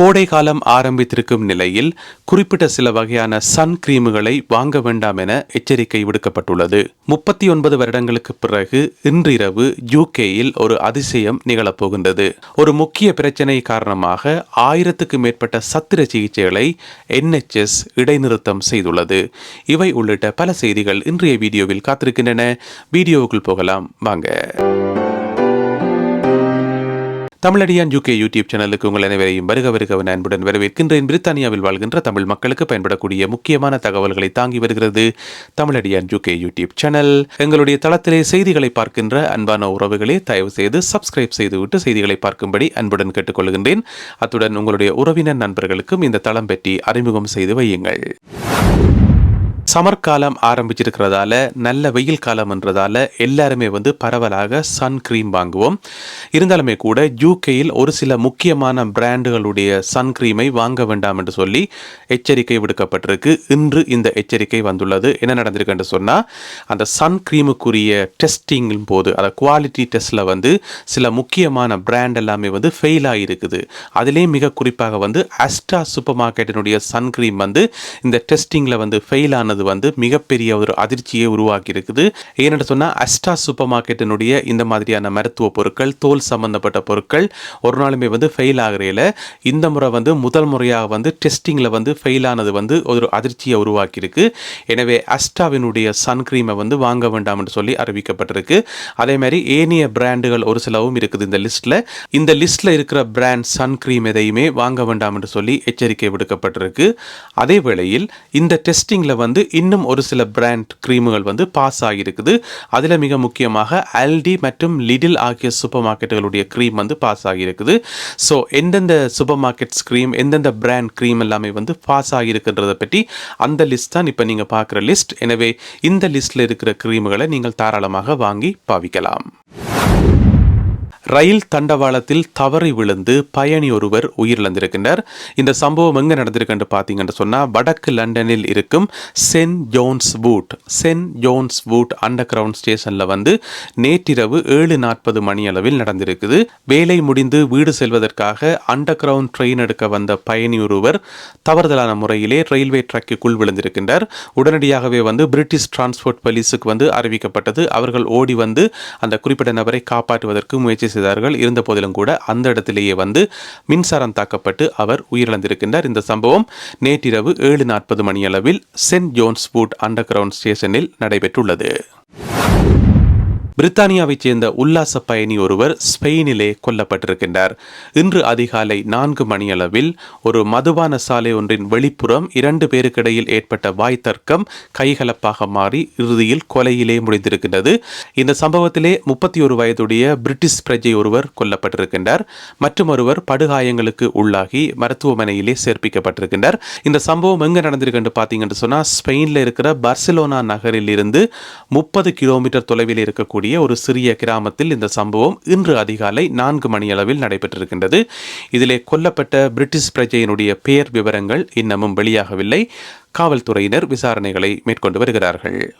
கோடை காலம் ஆரம்பித்திருக்கும் நிலையில் குறிப்பிட்ட சில வகையான சன் கிரீமுகளை வாங்க வேண்டாம் என எச்சரிக்கை விடுக்கப்பட்டுள்ளது. முப்பத்தி ஒன்பது வருடங்களுக்கு பிறகு இன்றிரவு யூகேயில் ஒரு அதிசயம் நிகழப்போகின்றது. ஒரு முக்கிய பிரச்சனை காரணமாக ஆயிரத்துக்கு மேற்பட்ட சத்திர சிகிச்சைகளை என்எச்எஸ் இடைநிறுத்தம் செய்துள்ளது. இவை உள்ளிட்ட பல செய்திகள் இன்றைய வீடியோவில் காத்திருக்கின்றன. வீடியோவுக்குள் போகலாம். வாங்க. தமிழடியான் யூகே யூடியூப் சேனலுக்கு உங்கள் அனைவரையும் வருக வருகவன் அன்புடன் வரவேற்கின்றேன். பிரித்தானியாவில் வாழ்கின்ற தமிழ் மக்களுக்கு பயன்படக்கூடிய முக்கியமான தகவல்களை தாங்கி வருகிறது தமிழடியான் யூகே யூடியூப் சேனல் எங்களுடைய தளத்திலே செய்திகளை பார்க்கின்ற அன்பான உறவுகளே தயவு செய்து சப்ஸ்கிரைப் செய்துவிட்டு செய்திகளை பார்க்கும்படி அன்புடன் கேட்டுக்கொள்கின்றேன். அத்துடன் உங்களுடைய உறவினர் நண்பர்களுக்கும் இந்த தளம் பற்றி அறிமுகம் செய்து வையுங்கள். சமர் காலம் ஆரம்பிச்சிருக்கிறதால நல்ல வெயில் காலம் என்றதால எல்லாருமே வந்து பரவலாக சன் க்ரீம் வாங்குவோம். இருந்தாலுமே கூட யூகேயில் ஒரு சில முக்கியமான பிராண்டுகளுடைய சன்க்ரீமை வாங்க வேண்டாம் என்று சொல்லி எச்சரிக்கை விடுக்கப்பட்டிருக்கு. இன்று இந்த எச்சரிக்கை வந்துள்ளது. என்ன நடந்திருக்கு என்று சொன்னால் அந்த சன் க்ரீமுக்குரிய டெஸ்டிங்கின் போது அந்த குவாலிட்டி டெஸ்ட்டில் வந்து சில முக்கியமான பிராண்ட் எல்லாமே வந்து ஃபெயில் ஆகியிருக்குது அதுலேயும் மிக குறிப்பாக வந்து அஸ்டா சூப்பர் மார்க்கெட்டினுடைய சன்க்ரீம் வந்து இந்த டெஸ்டிங்கில் வந்து ஃபெயில் ஆனது அது வந்து மிகப்பெரிய ஒரு அதிர்ச்சியை உருவாக்கி இருக்குது ஏன்னு சொன்னால் அஸ்டா சூப்பர் மார்க்கெட்டினுடைய இந்த மாதிரியான மருத்துவ பொருட்கள் தோல் சம்பந்தப்பட்ட பொருட்கள் ஒரு நாளுமே வந்து ஃபெயில் ஆகிறையில். இந்த முறை வந்து முதல் முறையாக வந்து டெஸ்டிங்கில் வந்து ஃபெயில் ஆனது வந்து ஒரு அதிர்ச்சியை உருவாக்கியிருக்கு. எனவே அஸ்டாவினுடைய சன்க்ரீமை வந்து வாங்க வேண்டாம் என்று சொல்லி அறிவிக்கப்பட்டிருக்கு. அதே மாதிரி ஏனைய பிராண்டுகள் ஒரு சிலவும் இருக்குது இந்த லிஸ்ட்டில் இந்த லிஸ்ட்டில் இருக்கிற பிராண்ட் சன்க்ரீம் எதையுமே வாங்க வேண்டாம் என்று சொல்லி எச்சரிக்கை விடுக்கப்பட்டிருக்கு. அதே வேளையில் இந்த டெஸ்டிங்கில் வந்து இன்னும் ஒரு சில பிராண்ட் க்ரீமுகள் வந்து பாஸ் ஆகியிருக்குது. அதில் மிக முக்கியமாக அல்டி மற்றும் லிடில் ஆகிய சூப்பர் மார்க்கெட்டுகளுடைய க்ரீம் வந்து பாஸ் ஆகியிருக்குது. ஸோ எந்தெந்த சூப்பர் மார்க்கெட்ஸ் க்ரீம் எந்தெந்த பிராண்ட் க்ரீம் எல்லாமே வந்து பாஸ் ஆகியிருக்குன்றதை பற்றி அந்த லிஸ்ட் தான் இப்போ நீங்கள் பார்க்குற லிஸ்ட் எனவே இந்த லிஸ்ட்டில் இருக்கிற க்ரீமுகளை நீங்கள் தாராளமாக வாங்கி பாவிக்கலாம். ரயில் தண்டவாளத்தில் தவறி விழுந்து பயணி ஒருவர் உயிரிழந்திருக்கின்றார். இந்த சம்பவம் எங்கே நடந்திருக்குன்னு பார்த்தீங்கன்னு சொன்னால் வடக்கு லண்டனில் இருக்கும் Saint John's Wood Saint John's Wood underground ஸ்டேஷனில் வந்து நேற்றிரவு ஏழு நாற்பது மணி அளவில் நடந்திருக்குது. வேலை முடிந்து வீடு செல்வதற்காக அண்டர் கிரவுண்ட் ட்ரெயின் எடுக்க வந்த பயணி ஒருவர் தவறுதலான முறையிலே ரயில்வே ட்ராக்குக்குள் விழுந்திருக்கின்றார். உடனடியாகவே வந்து பிரிட்டிஷ் டிரான்ஸ்போர்ட் போலீஸுக்கு வந்து அறிவிக்கப்பட்டது. அவர்கள் ஓடி வந்து அந்த குறிப்பிட்ட நபரை காப்பாற்றுவதற்கு முயற்சி செய்தார்கள். இருந்த போதிலும் கூட அந்த இடத்திலேயே வந்து மின்சாரம் தாக்கப்பட்டு அவர் உயிரிழந்திருக்கின்றார். இந்த சம்பவம் நேற்றிரவு ஏழு நாற்பது மணியளவில் Saint John's Wood underground ஸ்டேஷனில் நடைபெற்றுள்ளது. பிரித்தானியாவைச் சேர்ந்த உல்லாச பயணி ஒருவர் ஸ்பெயினிலே கொல்லப்பட்டிருக்கின்றார். இன்று அதிகாலை நான்கு மணியளவில் ஒரு மதுபான சாலை ஒன்றின் வெளிப்புறம் இரண்டு பேருக்கிடையில் ஏற்பட்ட வாய் தர்க்கம் கைகலப்பாக மாறி இறுதியில் கொலையிலே முடிந்திருக்கின்றது. இந்த சம்பவத்திலே முப்பத்தி ஒரு வயதுடைய பிரிட்டிஷ் பிரஜை ஒருவர் கொல்லப்பட்டிருக்கின்றார். மற்றும் ஒருவர் படுகாயங்களுக்கு உள்ளாகி மருத்துவமனையிலே சேர்ப்பிக்கப்பட்டிருக்கின்றார். இந்த சம்பவம் எங்க நடந்திருக்கு பார்த்தீங்கன்னு சொன்னால் ஸ்பெயினில் இருக்கிற பர்சிலோனா நகரில் இருந்து முப்பது கிலோமீட்டர் தொலைவில் இருக்கக்கூடிய ஒரு சிறிய கிராமத்தில் இந்த சம்பவம் இன்று அதிகாலை நான்கு மணியளவில் நடைபெற்றிருக்கின்றது. இதிலே கொல்லப்பட்ட பிரிட்டிஷ் பிரஜையினுடைய பெயர் விவரங்கள் இன்னமும் வெளியாகவில்லை. காவல்துறையினர் விசாரணைகளை மேற்கொண்டு வருகிறார்கள்.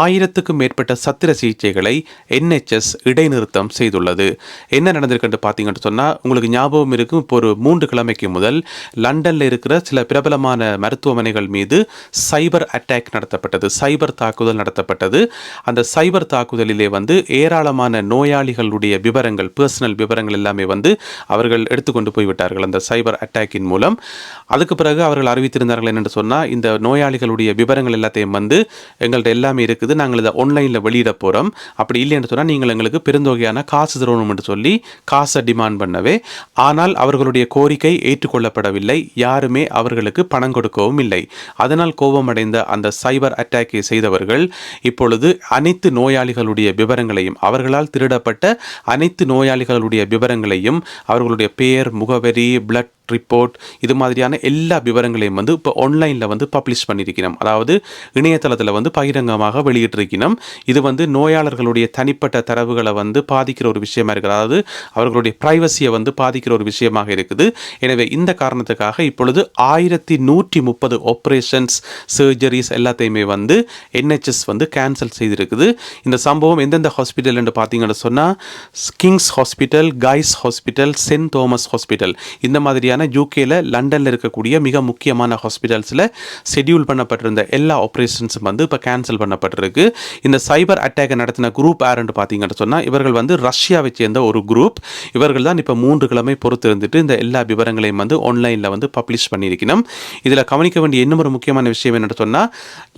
ஆயிரத்துக்கும் மேற்பட்ட சத்திர சிகிச்சைகளை என்ஹெச்எஸ் இடைநிறுத்தம் செய்துள்ளது. என்ன நடந்திருக்குன்னு பார்த்தீங்கன்னு சொன்னால் உங்களுக்கு ஞாபகம் இருக்கும் இப்போ ஒரு மூன்று கிழமைக்கு முதல் லண்டனில் இருக்கிற சில பிரபலமான மருத்துவமனைகள் மீது சைபர் அட்டாக் நடத்தப்பட்டது சைபர் தாக்குதல் நடத்தப்பட்டது. அந்த சைபர் தாக்குதலிலே வந்து ஏராளமான நோயாளிகளுடைய விவரங்கள் பர்சனல் விவரங்கள் எல்லாமே வந்து அவர்கள் எடுத்துக்கொண்டு போய்விட்டார்கள் அந்த சைபர் அட்டாக்கின் மூலம். அதுக்கு பிறகு அவர்கள் அறிவித்திருந்தார்கள் என்னென்று சொன்னால் இந்த நோயாளிகளுடைய விவரங்கள் எல்லாத்தையும் வந்து எங்கள்கிட்ட எல்லாமே இருக்கு. இருக்குது. நாங்கள் இதை ஆன்லைனில் வெளியிட போகிறோம் அப்படி இல்லைன்னு சொன்னால் நீங்கள் எங்களுக்கு பெருந்தொகையான காசு தரணும்னு சொல்லி காசை டிமாண்ட் பண்ணவே. ஆனால் அவர்களுடைய கோரிக்கை ஏற்றுக்கொள்ளப்படவில்லை. யாருமே அவர்களுக்கு பணம் கொடுக்கவும் இல்லை. அதனால் கோபமடைந்த அந்த சைபர் அட்டாக்கை செய்தவர்கள் இப்பொழுது அனைத்து நோயாளிகளுடைய விவரங்களையும் அவர்களால் திருடப்பட்ட அனைத்து நோயாளிகளுடைய விவரங்களையும் அவர்களுடைய பெயர் முகவரி பிளட் ரிப்போர்ட் இது மாதிரியான எல்லா விவரங்களையும் வந்து இப்போ ஆன்லைனில் வந்து பப்ளிஷ் பண்ணியிருக்கணும் அதாவது இணையதளத்தில் வந்து பகிரங்கமாக வெளியிட்டிருக்கணும் இது வந்து நோயாளர்களுடைய தனிப்பட்ட தரவுகளை வந்து பாதிக்கிற ஒரு விஷயமா இருக்குது. அதாவது அவர்களுடைய ப்ரைவசியை வந்து பாதிக்கிற ஒரு விஷயமாக இருக்குது. எனவே இந்த காரணத்துக்காக இப்பொழுது ஆயிரத்தி நூற்றி முப்பது ஆப்ரேஷன்ஸ் சர்ஜரிஸ் எல்லாத்தையுமே வந்து என்ஹெச்எஸ் வந்து கேன்சல் செய்திருக்குது. இந்த சம்பவம் எந்தெந்த ஹாஸ்பிட்டல் என்று பார்த்தீங்கன்னு சொன்னால் King's hospital Guy's hospital Saint Thomas hospital இந்த மாதிரியான யூகேல லண்டனில் இருக்கக்கூடிய மிக முக்கியமான ஹாஸ்பிட்டல்ஸில் ஷெட்யூல் பண்ணப்பட்டிருந்த எல்லா ஆப்ரேஷன்ஸும் வந்து இப்போ கேன்சல் பண்ணப்பட்டிருக்கு. இந்த சைபர் அட்டாக் நடத்தின குரூப் யாருன்னு பார்த்தீங்கன்னு சொன்னால் இவர்கள் வந்து ரஷ்யாவை சேர்ந்த ஒரு குரூப் இவர்கள் தான் இப்போ மூன்று கிழமை பொறுத்து இருந்துட்டு இந்த எல்லா விவரங்களையும் வந்து ஆன்லைனில் வந்து பப்ளிஷ் பண்ணியிருக்கணும். இதில் கவனிக்க வேண்டிய இன்னும் ஒரு முக்கியமான விஷயம் என்னென்னு சொன்னால்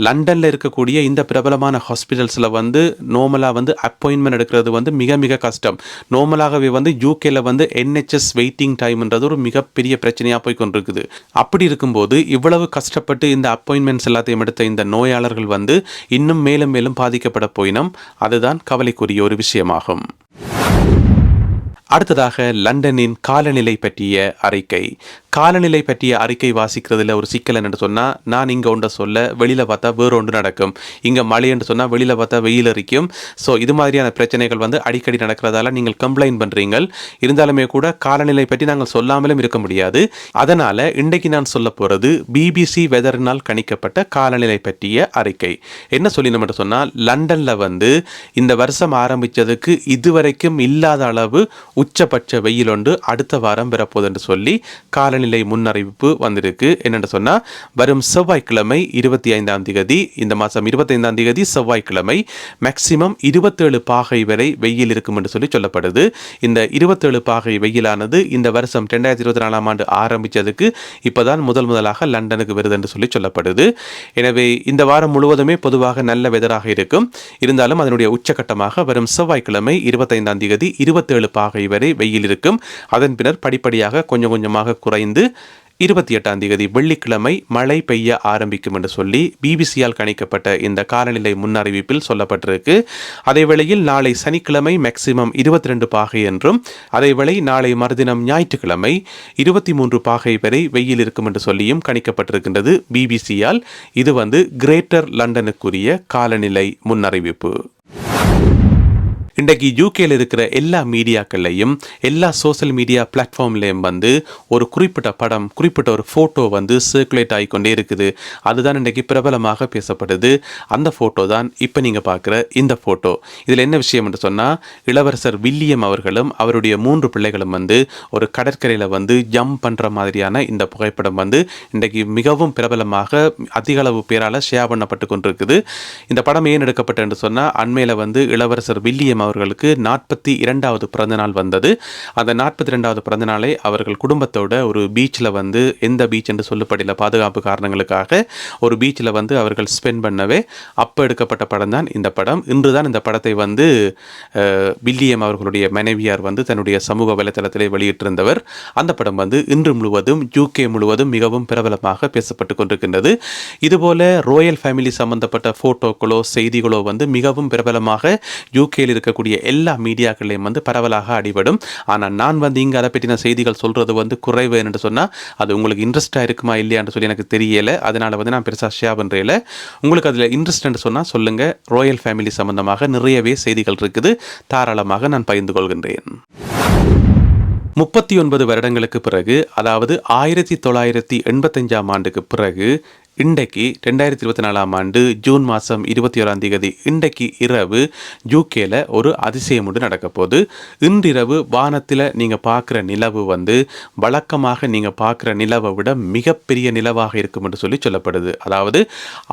லண்டனில் இருக்கக்கூடிய இந்த பிரபலமான ஹாஸ்பிட்டல்ஸில் வந்து நார்மலாக வந்து அப்பாயின்மெண்ட் எடுக்கிறது வந்து மிக மிக கஷ்டம். நார்மலாகவே வந்து யூகேல வந்து என்ஹெச்எஸ் வெயிட்டிங் டைம்ன்றது ஒரு மிகப்பெரிய பிரச்சனையாக போய் கொண்டிருக்குது. அப்படி இருக்கும்போது இவ்வளவு கஷ்டப்பட்டு இந்த அப்பாயின்மெண்ட்ஸ் எல்லாத்தையும் எடுத்த இந்த நோயாளர்கள் வந்து இன்னும் மேலும் மேலும் பாதிக்கப்பட போயினும். அதுதான் கவலைக்குரிய ஒரு விஷயமாகும். அடுத்ததாக லண்டனின் காலநிலை பற்றிய அறிக்கை. காலநிலை பற்றிய அறிக்கை வாசிக்கிறதுல ஒரு சிக்கல் என்னென்னு சொன்னால் நான் இங்கே ஒன்றை சொல்ல வெளியில் பார்த்தா வேறு ஒன்று நடக்கும். இங்கே மழை என்று சொன்னால் வெளியில் பார்த்தா வெயில் அரிக்கும். ஸோ இது மாதிரியான பிரச்சனைகள் வந்து அடிக்கடி நடக்கிறதால நீங்கள் கம்ப்ளைண்ட் பண்ணுறீங்க இருந்தாலுமே கூட காலநிலை பற்றி நாங்கள் சொல்லாமலும் இருக்க முடியாது. அதனால் இன்றைக்கு நான் சொல்ல போகிறது பிபிசி வெதர்னால் கணிக்கப்பட்ட காலநிலை பற்றிய அறிக்கை. என்ன சொல்லினோம்னு என்று சொன்னால் லண்டனில் வந்து இந்த வருஷம் ஆரம்பித்ததுக்கு இதுவரைக்கும் இல்லாத அளவு உச்சபட்ச வெயில் ஒன்று அடுத்த வாரம் பெறப்போகுது என்று சொல்லி காலநிலை முன்னறிவிப்பு வந்திருக்கு. என்னென்னு சொன்னால் வரும் செவ்வாய்க்கிழமை இருபத்தி ஐந்தாம் தேதி இந்த மாதம் இருபத்தைந்தாம் தேதி செவ்வாய்க்கிழமை மேக்சிமம் இருபத்தேழு பாகை வரை வெயில் இருக்கும் என்று சொல்லி சொல்லப்படுது. இந்த இருபத்தேழு பாகை வெயிலானது இந்த வருஷம் ரெண்டாயிரத்தி இருபத்தி நாலாம் ஆண்டு ஆரம்பித்ததுக்கு இப்போதான் முதல் முதலாக லண்டனுக்கு வருது என்று சொல்லி சொல்லப்படுது. எனவே இந்த வாரம் முழுவதுமே பொதுவாக நல்ல வெதராக இருக்கும். இருந்தாலும் அதனுடைய உச்சகட்டமாக வரும் செவ்வாய்க்கிழமை இருபத்தைந்தாம் தேதி இருபத்தேழு பாகை வரை வெயில் இருக்கும். அதன் பின்னர் படிப்படியாக கொஞ்சம் கொஞ்சமாக குறைந்து இருபத்தி எட்டாம் தேதி வெள்ளிக்கிழமை மழை பெய்ய ஆரம்பிக்கும் என்று சொல்லி பிபிசியால் கணிக்கப்பட்ட இந்த காலநிலை முன்னறிவிப்பில் சொல்லப்பட்டிருக்கு. அதேவேளையில் நாளை சனிக்கிழமை மேக்சிமம் இருபத்தி ரெண்டு பாகை என்றும் அதேவேளை நாளை மறுதினம் ஞாயிற்றுக்கிழமை இருபத்தி மூன்று பாகை வரை வெயில் இருக்கும் என்று சொல்லியும் கணிக்கப்பட்டிருக்கின்றது பிபிசியால் இது வந்து கிரேட்டர் லண்டனுக்குரிய காலநிலை முன்னறிவிப்பு. இன்றைக்கு யூகேல இருக்கிற எல்லா மீடியாக்கள்லையும் எல்லா சோஷியல் மீடியா பிளாட்ஃபார்ம்லேயும் வந்து ஒரு குறிப்பிட்ட படம் குறிப்பிட்ட ஒரு ஃபோட்டோ வந்து சர்க்குலேட் ஆகிக்கொண்டே இருக்குது. அதுதான் இன்றைக்கு பிரபலமாக பேசப்படுது. அந்த ஃபோட்டோ தான் இப்போ நீங்கள் பார்க்குற இந்த ஃபோட்டோ இதில் என்ன விஷயம் என்று சொன்னால் இளவரசர் வில்லியம் அவர்களும் அவருடைய மூன்று பிள்ளைகளும் வந்து ஒரு கடற்கரையில் வந்து ஜம்ப் பண்ணுற மாதிரியான இந்த புகைப்படம் வந்து இன்றைக்கு மிகவும் பிரபலமாக அதிக அளவு பேரால் ஷேர் பண்ணப்பட்டு கொண்டிருக்குது. இந்த படம் ஏன் எடுக்கப்பட்டு என்று சொன்னால் அண்மையில் வந்து இளவரசர் வில்லியம் அவர்களுக்கு நாற்பத்தி இரண்டாவது பிறந்தநாள் வந்தது. அந்த நாற்பத்தி ரெண்டாவது பிறந்தநாளை அவர்கள் குடும்பத்தோட ஒரு பீச்சில் வந்து எந்த பீச் என்று சொல்லப்படல பாதுகாப்பு காரணங்களுக்காக ஒரு பீச்சில் வந்து அவர்கள் ஸ்பெண்ட் பண்ணவே அப்போ எடுக்கப்பட்ட படம் தான் இந்த படம். இன்று தான் இந்த படத்தை வந்து வில்லியம் அவர்களுடைய மனைவியார் வந்து தன்னுடைய சமூக வலைதளத்திலே வெளியிட்டிருந்தவர். அந்த படம் வந்து இன்று முழுவதும் யூகே முழுவதும் மிகவும் பிரபலமாக பேசப்பட்டு கொண்டிருக்கின்றது. இதுபோல ரோயல் ஃபேமிலி சம்பந்தப்பட்ட ஃபோட்டோக்களோ செய்திகளோ வந்து மிகவும் பிரபலமாக யூகேயில் இருக்கக்கூடிய எல்லா மீடியாக்களையும் வந்து பரவலாக அடிபடும். ஆனால் நான் வந்து இங்கே அதை பற்றின செய்திகள் சொல்கிறது வந்து குறைவு என்று சொன்னால் அது உங்களுக்கு இன்ட்ரெஸ்ட்டாக இருக்குமா இல்லையான்னு சொல்லி எனக்கு தெரியலை. அதனால் வந்து நான் பெருசாக ஷேர் பண்ணுறேன் உங்களுக்கு அதில் இன்ட்ரெஸ்ட்னு சொன்னால் சொல்லுங்கள் ரோயல் ஃபேமிலி சம்பந்தமாக நிறையவே செய்திகள் இருக்குது. தாராளமாக நான் பகிர்ந்து கொள்கின்றேன். முப்பத்தி ஒன்பது வருடங்களுக்கு பிறகு அதாவது ஆயிரத்தி தொள்ளாயிரத்தி எண்பத்தஞ்சாம் ஆண்டுக்கு பிறகு இன்றைக்கு ரெண்டாயிரத்தி இருபத்தி நாலாம் ஆண்டு ஜூன் மாதம் இருபத்தி ஓராம் தேதி இன்றைக்கு இரவு யூகேல ஒரு அதிசயம் ஒன்று நடக்க போகுது. இன்றிரவு வானத்தில் நீங்கள் பார்க்குற நிலவு வந்து வழக்கமாக நீங்கள் பார்க்குற நிலவை விட மிகப்பெரிய நிலவாக இருக்கும் என்று சொல்லி சொல்லப்படுது. அதாவது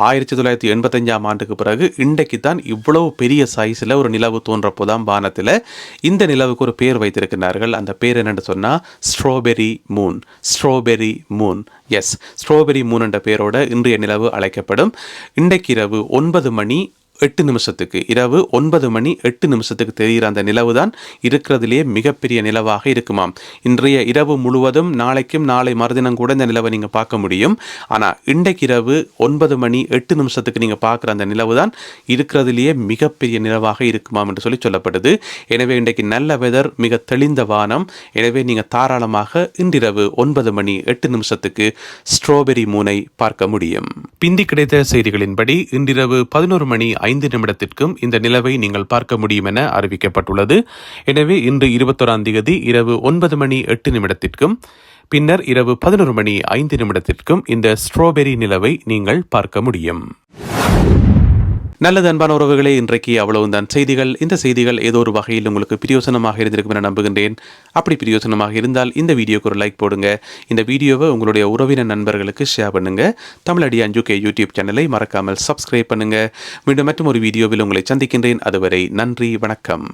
ஆயிரத்தி தொள்ளாயிரத்தி எண்பத்தஞ்சாம் ஆண்டுக்கு பிறகு இன்றைக்கு தான் இவ்வளவு பெரிய சைஸில் ஒரு நிலவு தோன்றப்போ தான் வானத்தில். இந்த நிலவுக்கு ஒரு பேர் வைத்திருக்கிறார்கள். அந்த பேர் என்னென்னு சொன்னால் strawberry moon strawberry moon yes strawberry moon என்ற பேரோட இன்றைய நிலவு அழைக்கப்படும். இன்றைக்கு இரவு ஒன்பது மணி எட்டு நிமிஷத்துக்கு இரவு ஒன்பது மணி எட்டு நிமிஷத்துக்கு தெரிகிற அந்த நிலவு தான் இருக்கிறதுலேயே மிகப்பெரிய நிலவாக இருக்குமாம். இன்றைய இரவு முழுவதும் நாளைக்கும் நாளை மறுதினம் கூட இந்த நிலவை நீங்கள் பார்க்க முடியும். ஆனால் இன்றைக்கு இரவு ஒன்பது மணி எட்டு நிமிஷத்துக்கு நீங்கள் பார்க்குற அந்த நிலவு தான் இருக்கிறதுலேயே மிகப்பெரிய நிலவாக இருக்குமாம் என்று சொல்லி சொல்லப்படுது. எனவே இன்றைக்கு நல்ல வெதர் மிக தெளிந்த வானம். எனவே நீங்கள் தாராளமாக இன்றிரவு ஒன்பது மணி எட்டு நிமிஷத்துக்கு ஸ்ட்ராபெரி மூனை பார்க்க முடியும். பிந்தி கிடைத்த செய்திகளின்படி இன்றிரவு பதினோரு மணி ஐந்து நிமிடத்திற்கும் இந்த நிலவை நீங்கள் பார்க்க முடியும் என அறிவிக்கப்பட்டுள்ளது. எனவே இன்று இருபத்தோராம் தேதி இரவு ஒன்பது மணி எட்டு நிமிடத்திற்கும் பின்னர் இரவு பதினோரு மணி ஐந்து நிமிடத்திற்கும் இந்த ஸ்ட்ராபெரி நிலவை நீங்கள் பார்க்க முடியும். நல்லது அன்பான உறவுகளே இன்றைக்கு அவ்வளவுதான். செய்திகள் இந்த செய்திகள் ஏதோ ஒரு வகையில் உங்களுக்கு பிரியோசனமாக இருந்திருக்கும் என நம்புகின்றேன். அப்படி பிரியோசனமாக இருந்தால் இந்த வீடியோக்கு ஒரு லைக் போடுங்க. இந்த வீடியோவை உங்களுடைய உறவினர் நண்பர்களுக்கு ஷேர் பண்ணுங்க. தமிழடி அஞ்சு கே யூடியூப் சேனலை மறக்காமல் சப்ஸ்கிரைப் பண்ணுங்க. மீண்டும் மற்றும் ஒரு வீடியோவில் உங்களை சந்திக்கின்றேன். அதுவரை நன்றி வணக்கம்.